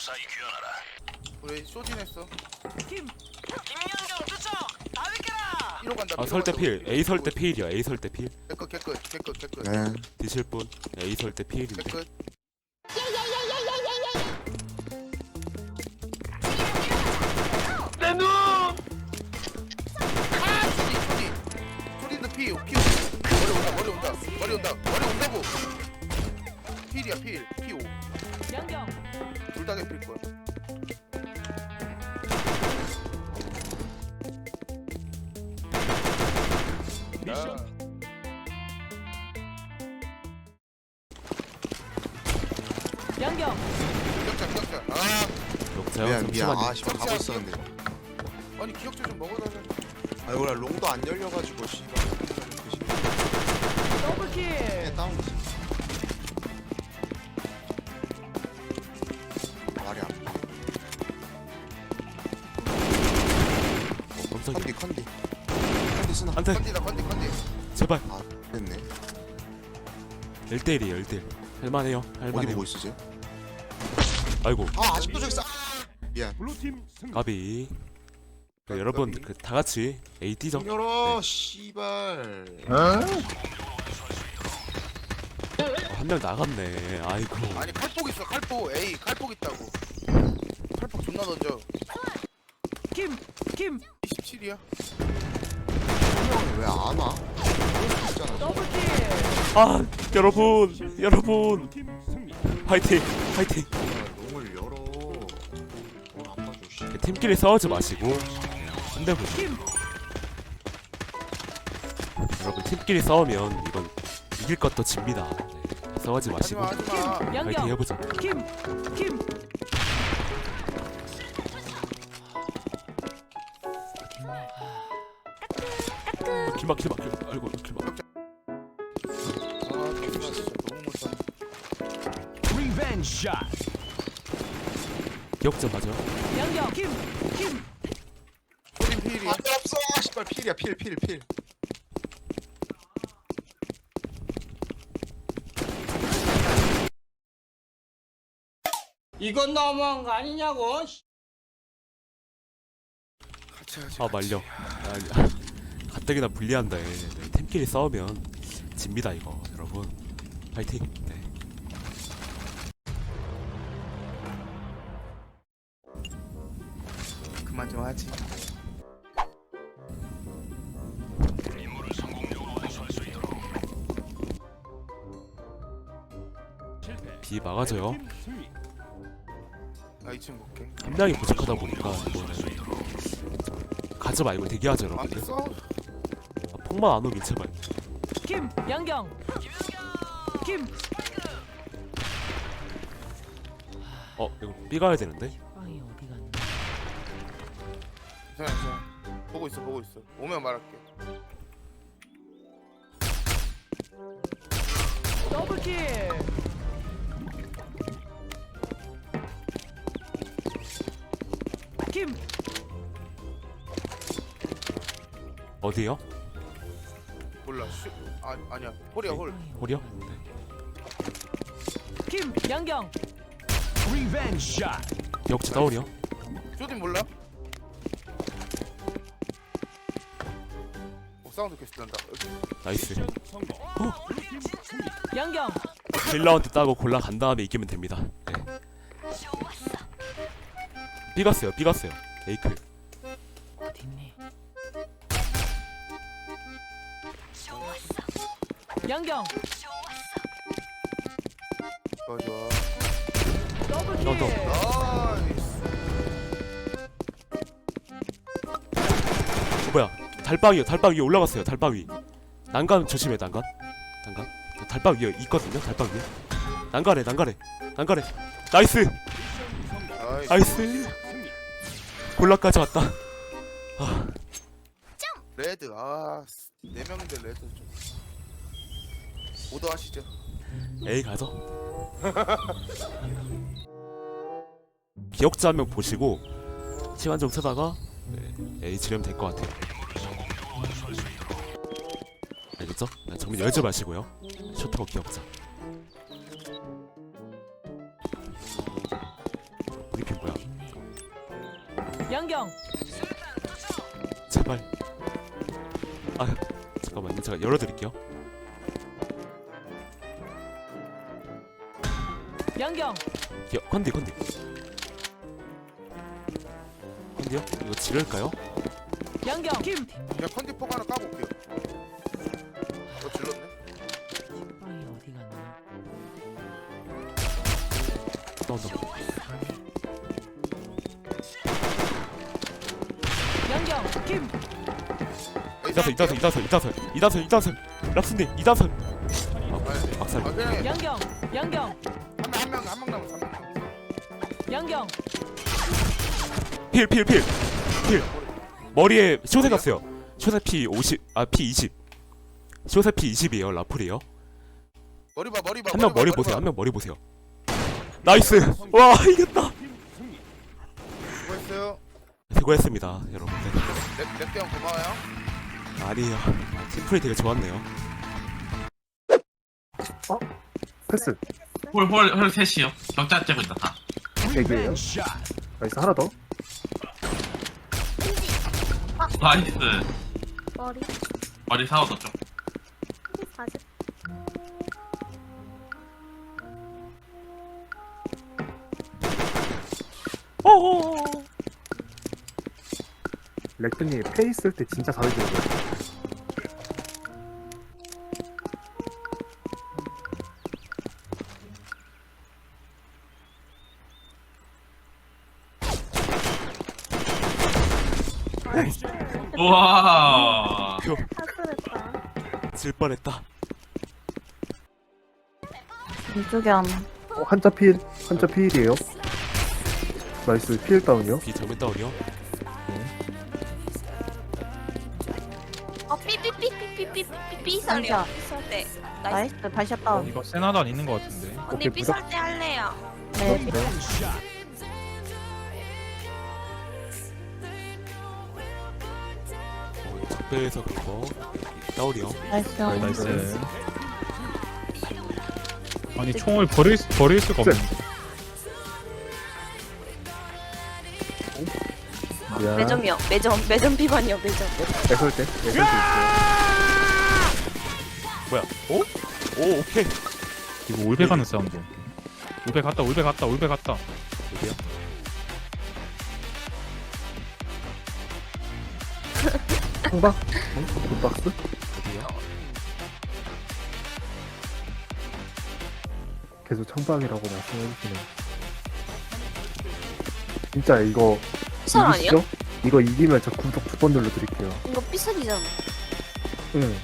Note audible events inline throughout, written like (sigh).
무사히 귀환하라. 우리 쇼진 했어. 김 김연경 투척! 다 비켜라! 1호 간다. 아 설대 필. A 설대 필이야. A 설대 필. 개끝 개끝 개끝 개끝. 네. 드실 분 A 설대 필인데. 개끝. 내눈! 아 쇼진 쇼진. 쇼진도 피 피. 머리 온다 머리 온다. 머리 온다 머리 온다고. 필이야 필. 피 오 연경 둘 다 개필 거야. 기억자 기억자. 아. 미안 미안. 잠시만요 아 씨발 가고 있었는데. 아니 기억자 좀 먹어달라 아 이거 롱도 안 열려가지고 씨발. 더블킬. 네, 다운 컨디 쓰나 안 돼. 컨디다 컨디 컨디. 제발. 아 됐네. 1대1이에요 1대1 할만해요 어디 할만해요. 보고 있으지? 아이고. 아 아직도 저기 싸 미안. 까비. 그 여러분 그 다같이 A 뛰죠 열어 씨발. 어, 한명 나갔네. 아이고. 아니 칼폭 있어 칼폭. 에이 칼폭 있다고. 칼폭 존나 던져. 김 김. 27이야 왜 안 와? 있잖아 더블킬 아 여러분 여러분. 화이팅 화이팅. 롱을 열어. 롱안 봐줘 씨. 팀끼리 싸우지 마시고. 힘내보죠 김 여러분 팀끼리 싸우면 이건 이길 것도 집니다. 네, 싸우지 마시고. 하지마 하지마. 화이팅 연경 해보자. 김 김 길막 길막 길막 아이고 아 샷. 기억자 맞아 연경 김김 쇼진 필이야. 안돼 없어. 씨발 필이야. 필필필. 이건 너무한 거 아니냐고. 같이 하지 아 말려. 아, 가뜩이나 불리한다 얘. 네, 팀끼리 싸우면 집니다 이거 여러분 파이팅 네. 그만 좀 하지. B 막아줘요 나 2층 볼게 한 명이 부족하다 보니까 이거는 가지 말고 대기하죠 안 여러분들 써? 아, 폭만 안 오길 제발. 김 연경. 김. 어 이거 B 가야 되는데? 빵이 어디 갔나? 괜찮아 괜찮아. 보고 있어 보고 있어. 오면 말할게. 더블킬. 김. 어디요? 몰라 슈... 아, 아니야 홀이야 홀 홀이요? 네. 김 연경 리벤지 샷. 기억자 다운이요? 쇼딘 몰라? 오 사운드 계속 난다 나이스 연경 1라운드 따고 골라 간 다음에 이기면 됩니다 네. B 갔어요 B 갔어요 에이클 연경. 좋아 좋아. 더블킬 너, 너. 나이스 어, 뭐야? 달방 위에 올라갔어요 달방 위. 난간 조심해 난간. 난간? 달방 위에 있거든요 달방 위에. 난간해 난간해 난간해 나이스! 나이스! 나이스 골라까지 왔다. 아, 레드 아네 명인데 레드 좀 오더 하시죠 에이 가죠 기억자 한 명 보시고 시간 좀 쓰다가 네, 에이 지르면 될 것 같아요 알겠죠? 네, 정면 열지 마시고요 쇼트고 기억자 양경 제발. 아 잠깐만요. 제가 열어드릴게요. 양경 여, 컨디 컨디. 컨디요? 이거 지를까요? 양경 김 야 컨디 포가 하나 까고 올게요 어 질렀네 빵이 어디 갔니? 나온다. 양경 김 이다설 이다설 이다설 이다설 이다설 이다설 랍스님 이다설. 아 박살. 아 그냥 양경 양경 양경 필 필 필 필. 머리에 쇼세 갔어요. 쇼세 P 50, 아 P 20. 쇼세 P 20이에요. 라플이에요. 머리 봐 머리 봐 한 명 머리 봐, 보세요. 봐. 한명 머리 보세요. 나이스. 와 이겼다. 수고했어요 수고했습니다, 여러분들. 랩 랩대형 고마워요 아니에요. 팀플이 되게 좋았네요. 패스 홀홀 홀 셋이요. 격자 째고 있다 다. 4개에요 나이스 하나 더 나이스. 머리 머리 사오도 좀. 40 어어. 렉드님 페이 쓸 때 진짜 잘해줘요 우와. 질 뻔했다. 이쪽에 하나. 어, 한자 필 한자 필이에요? 나이스 필 다운이요? B 정면 다운이요. 어 삐삐삐삐삐삐삐삐 설이요. 삐설때. 나이스. 다시 다운 이거 세나단 있는 것 같은데. 오케이, 언니 부적. 삐설때 할래요. 네. 어, 적배에서 그거 다운이요. 나이스 나이스. 아니 총을 버릴 수- 버릴 수가 없는데. 미안 매점이요 매점 매점 비반이요 매점 애설 때 애설 때 있어요 뭐야? 오? 오 오케이. 이거 올배 가는 사운드. 올배 갔다 올배 갔다 올배 갔다. 여기요. 창박 굿박스 어디요? 계속 창박이라고 말씀해주시네 진짜 이거 삐설 아니야? 이기시죠? 이거 이기면 저 구독 두 번 눌러드릴게요 이거 삐설이잖아 응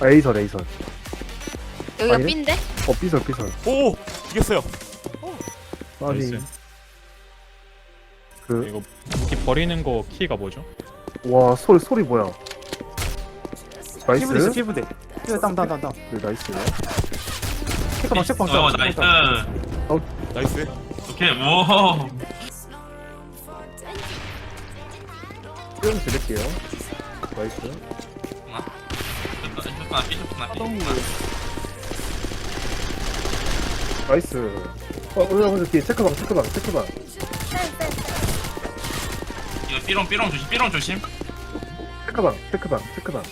아, 에이설 에이설 여기가 아니네? 삐인데? 어 삐설 삐설 오 이겼어요. 아니 나이스. 그 이거 무기 버리는 거 키가 뭐죠? 와 소리 소리 뭐야? 나이스. 피부대 땅땅땅땅 네, 나이스. 체크방 체크방 어 나이스. 나이스. 오케이 오. 좀 드릴게요. 나이스. 삐죽나. 나이스. 어 올라오면서 뒤에 체크방 체크방 체크방 이거 삐롱 삐롱 조심 삐롱 조심. 체크방 체크방 체크방.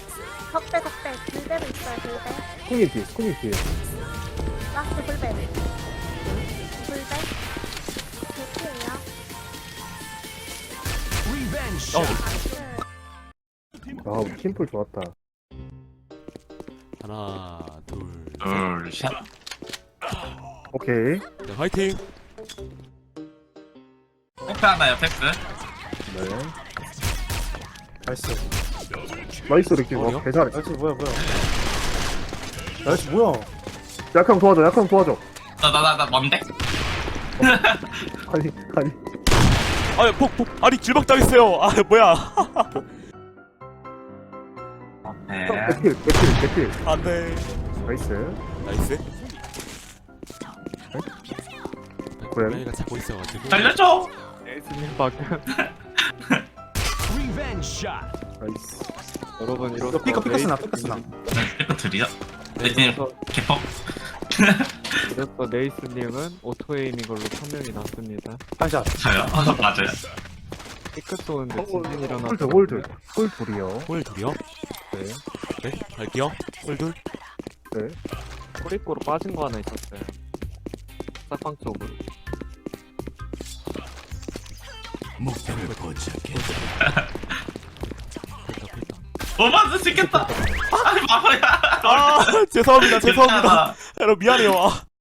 적대 적대 불대로 있어요 불대. 스코님 뒤에 스코님 뒤에. 라스트 불대 불대 대피예요. 어, 아 팀플 좋았다. 하나, 둘, 둘 셋. 오케이. 네, 화이팅. 팩트 하나요 팩트. 네 나이스 나이스 이렇게 어디요? 와 개잘해 나이스 뭐야 뭐야 나이스 뭐야 약형 도와줘 약형 도와줘 나 나 나 뭔데? (laughs) 아니 아니 아, 폭, 폭. 아니 길막 당했어요. 아, 뭐야? 네. 개필 개필 개필 안 돼. 나이스 나이스. 고양이? 고양이가 자고 있어가지고. 살려줘. (laughs) 나이스 여러분 이거 피커 피커 스나 피커 스나 삐끗 들이야. 네, 네. 개퍽. 그래서 네이스님은 오토에임인 걸로 판명이 났습니다 한샷 저요. 맞아요. 피크 쏘는데 홀, 진진 일어나. 홀드 홀드 홀 둘이요 홀 둘이요? 네 네 (laughs) 갈게요 홀 둘. 네. 꼬리꼬로 빠진 거 하나 있었어요. 싹방 쪽으로. 목표를 포착해. (laughs) 오반스 찍겠다. 아니 바보야. 아 죄송합니다 (laughs) 죄송합니다. 여러분 미안해요. 아.